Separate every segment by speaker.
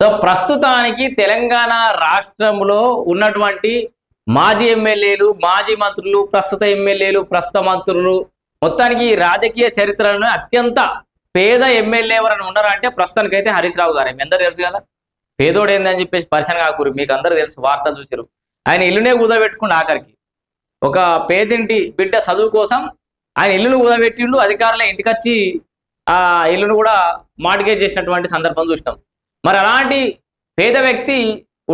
Speaker 1: So ప్రస్తుతానికి తెలంగాణ రాష్ట్రంలో ఉన్నటువంటి మాజీ ఎమ్మెల్యేలు మాజీ మంత్రులు ప్రస్తుత ఎమ్మెల్యేలు ప్రస్తుత మంత్రులు మొత్తానికి రాజకీయ చరిత్రలో అత్యంత పేద ఎమ్మెల్యే ఎవరైనా ఉన్నారంటే ప్రస్తుతానికి అయితే హరీష్ రావు గారు. మీ అందరూ తెలుసు కదా? పేదోడు ఏందని చెప్పేసి పరిచయం కాకూరు మీకు అందరూ తెలుసు వార్తలు చూసారు ఆయన ఇల్లునే కుదబెట్టుకుండు ఆఖరికి. ఒక పేదింటి బిడ్డ చదువు కోసం ఆయన ఇల్లును కుదబెట్టిండు అధికారుల ఇంటికొచ్చి ఆ ఇల్లును కూడా మార్టిగేజ్ చేసినటువంటి సందర్భం చూసినాం. మరి అలాంటి పేద వ్యక్తి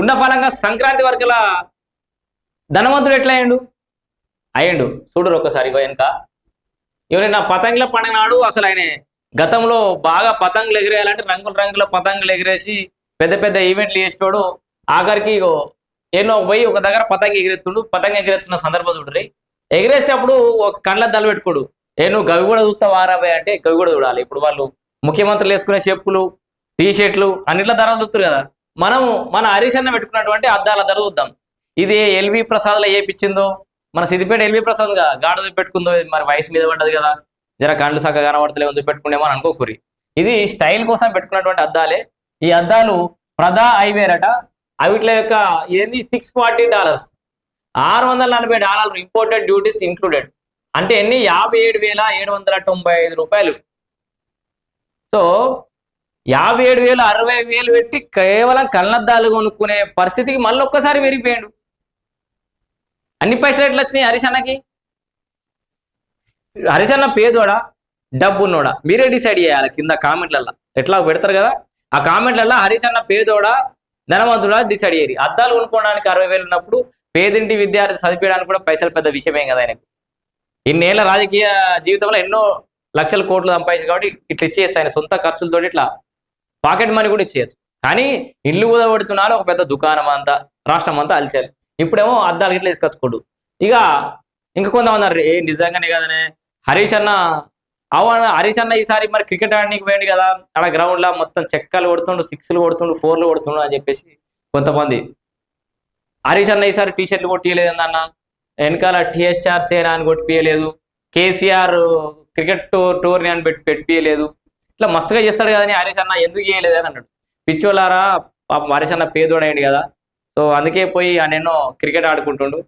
Speaker 1: ఉన్న ఫలంగా సంక్రాంతి వరకులా ధనవంతుడు ఎట్లా అయ్యిండు? అయ్యండు. చూడరు ఒకసారి ఇగో వెనక. ఎవరైనా పతంగుల పండుగ నాడు అసలు ఆయన గతంలో బాగా పతంగులు ఎగిరేయాలంటే రంగుల రంగుల పతంగులు ఎగిరేసి పెద్ద పెద్ద ఈవెంట్లు చేసేటోడు ఆఖరికి ఇగో ఎన్నో పోయి ఒక దగ్గర పతంగి ఎగిరెత్తుడు పతంగి ఎగిరెత్తున్న సందర్భం చూడరి ఎగిరేసేటప్పుడు ఒక కళ్ళ దళ పెట్టుకోడు. ఏ నువ్వు గవి కూడా చూస్తావు అంటే గవి కూడా చూడాలి. ఇప్పుడు వాళ్ళు ముఖ్యమంత్రులు వేసుకునే చెప్పులు టీ షర్ట్లు అన్నిట్ల ధరలు చూస్తారు కదా. మనం మన హరీష్ అన్న పెట్టుకున్నటువంటి అద్దాల ధర చూద్దాం. ఇది ఎల్వి ప్రసాద్లో ఏపిచ్చిందో మన సిద్దిపేట ఎల్వి ప్రసాద్గా గాడ పెట్టుకుందో? మరి వయసు మీద పడ్డది కదా. జర కండ్లు సక్క కనబడతలేమో పెట్టుకునేమో అని అనుకోకూరి ఇది స్టైల్ కోసం పెట్టుకున్నటువంటి అద్దాలే. ఈ అద్దాలు ప్రదా ఐవేర్ అట. అవిట్ల యొక్క ఏంది? Six forty dollars. ఆరు వందల నలభై డాలర్లు ఇంపోర్టెడ్ డ్యూటీస్ ఇంక్లూడెడ్ అంటే ఎన్ని? యాభై ఏడు వేల ఏడు వందల తొంభై ఐదు రూపాయలు. సో యాభై ఏడు వేలు అరవై వేలు పెట్టి కేవలం కళ్ళద్దాలు కొనుక్కునే పరిస్థితికి మళ్ళీ ఒక్కసారి పెరిగిపోయాడు అన్ని పైసలు ఎట్లా వచ్చినాయి హరిశన్నకి? హరిశన్న పేదోడా? డబ్బున్నోడా? మీరే డిసైడ్ చేయాలి కింద కామెంట్లల్లో. ఎట్లా పెడతారు కదా? ఆ కామెంట్లల్లో హరిశన్న పేదోడా? ధనవంతుడా? డిసైడ్ చేయరు అద్దాలు కొనుక్కోవడానికి అరవై వేలు ఉన్నప్పుడు పేదింటి విద్యార్థి చదివించడానికి కూడా పైసలు పెద్ద విషయమేం కదా ఆయనకు. ఇన్నేళ్ళ రాజకీయ జీవితంలో ఎన్నో లక్షల కోట్లు సంపాదించి కాబట్టి ఇట్లా ఇచ్చేయచ్చు ఆయన సొంత ఖర్చులతో ఇట్లా పాకెట్ మనీ కూడా ఇచ్చేయచ్చు. కానీ ఇల్లు ఊదబడుతున్నారు ఒక పెద్ద దుకాణం అంతా రాష్ట్రం అంతా అలిచారు. ఇప్పుడేమో అద్దాలు ఇట్లా తీసుకొచ్చుకోడు. ఇక ఇంకా కొంతమంది ఏ నిజంగానే కదనే. హరీష్ అన్న అవును హరీష్ అన్న ఈసారి మరి క్రికెట్ ఆడడానికి పోయింది కదా. అక్కడ గ్రౌండ్లో మొత్తం చెక్కలు కొడుతుండు సిక్స్లు కొడుతుండు ఫోర్లు కొడుతుండు అని చెప్పేసి కొంతమంది. హరీష్ అన్న ఈసారి టీ షర్ట్లు కొట్టియలేదు అన్న. వెనకాల టిహెచ్ఆర్ సేనా అని కొట్టియలేదు కేసీఆర్ క్రికెట్ టూర్ టూర్ని అని పెట్టి పెట్టియలేదు ఇట్లా మస్తుగా చేస్తాడు కదా అని హరీష్ అన్న ఎందుకు చేయలేదు అని అన్నాడు. పిచ్చోలారా పాపం హరీష్ అన్న పేదోడయ్యాడు కదా. సో అందుకే పోయి ఆయన క్రికెట్ ఆడుకుంటుండు.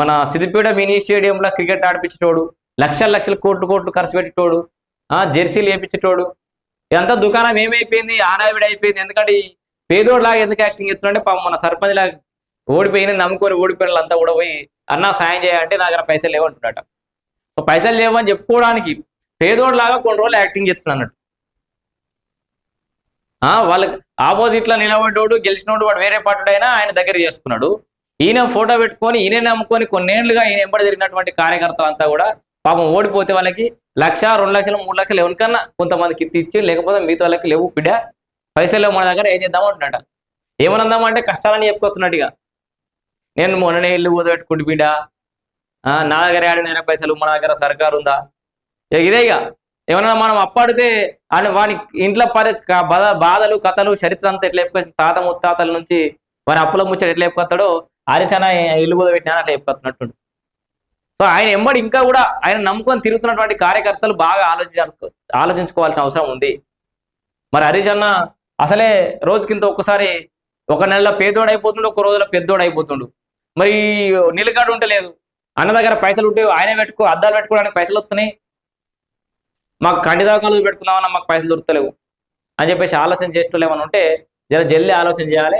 Speaker 1: మన సిద్దిపేట మినీ స్టేడియంలో క్రికెట్ ఆడిపించేటోడు లక్షల లక్షల కోట్లు కోట్లు ఖర్చు పెట్టేటోడు ఆ జెర్సీలు వేయించేటోడు ఇదంతా దుకాణం ఏమైపోయింది? ఆనావిడ అయిపోయింది. ఎందుకంటే ఈ పేదోడులాగా ఎందుకు యాక్టింగ్ చేస్తున్నాడంటే పాపం మన సర్పంచ్ లాగా ఓడిపోయిన నమ్ముకొని ఓడిపోయిన అంతా కూడా పోయి అన్నా సాయం చేయాలంటే నా దగ్గర పైసలు లేవంటున్నాట సో పైసలు లేవని చెప్పుకోవడానికి పేదోడులాగా కొన్ని రోజులు యాక్టింగ్ చేస్తున్నాడు ఆ వాళ్ళకి ఆపోజిట్లో నిలబడ్డోడు గెలిచినోడు వాడు వేరే పార్టీడైనా ఆయన దగ్గర చేసుకున్నాడు ఈయన ఫోటో పెట్టుకొని ఈయన నమ్ముకొని కొన్నేళ్ళుగా ఈయన ఎంబడి జరిగినటువంటి కార్యకర్తలు అంతా కూడా పాపం ఓడిపోతే వాళ్ళకి లక్ష రెండు లక్షలు మూడు లక్షలు ఎవరికన్నా కొంతమందికి ఇచ్చి లేకపోతే మిగతా వాళ్ళకి లేవు బిడ్డ. పైసలు మన దగ్గర ఏం చేద్దాం అంటున్నట ఏమనందామంటే కష్టాలని చెప్పుకొస్తున్నట్టుగా నేను మొన్ననే ఇల్లు ఊదబెట్టుకుంటు బిడ్డ. ఆ, నా దగ్గర ఏడు పైసలు మన దగ్గర సర్కారు ఉందా ఇక ఇదే ఇక. ఏమన్నా మనం అప్పాడితే అని వాని ఇంట్లో పరి బాధ బాధలు కథలు చరిత్ర అంతా ఎట్లా చెప్పుకొచ్చిన తాత ముత్తాతల నుంచి వారి అప్పుల ముచ్చట ఎట్లా చెప్పుకొస్తాడో ఆరిచాన ఇల్లు కూడా పెట్టినా అట్లా చెప్పుకొస్తున్నట్టు సో ఆయన ఎంబడి ఇంకా కూడా ఆయన నమ్ముకొని తిరుగుతున్నటువంటి కార్యకర్తలు బాగా ఆలోచించ ఆలోచించుకోవాల్సిన అవసరం ఉంది. మరి హరీష్ అన్న అసలే రోజుకింత ఒక్కసారి ఒక నెలలో పేదోడు అయిపోతుండు ఒక రోజులో పెద్దోడు అయిపోతుండు. మరి నిలకడ ఉంటలేదు అన్న దగ్గర పైసలు ఉంటే ఆయన పెట్టుకో అద్దాలు పెట్టుకోవడానికి పైసలు వస్తున్నాయి. మాకు కంటి దాకాలు పెట్టుకుందామన్నా మాకు పైసలు దొరుకుతలేవు అని చెప్పేసి ఆలోచన చేసేటోళ్ళు ఏమైనా ఉంటే జర జల్లి ఆలోచన చేయాలి.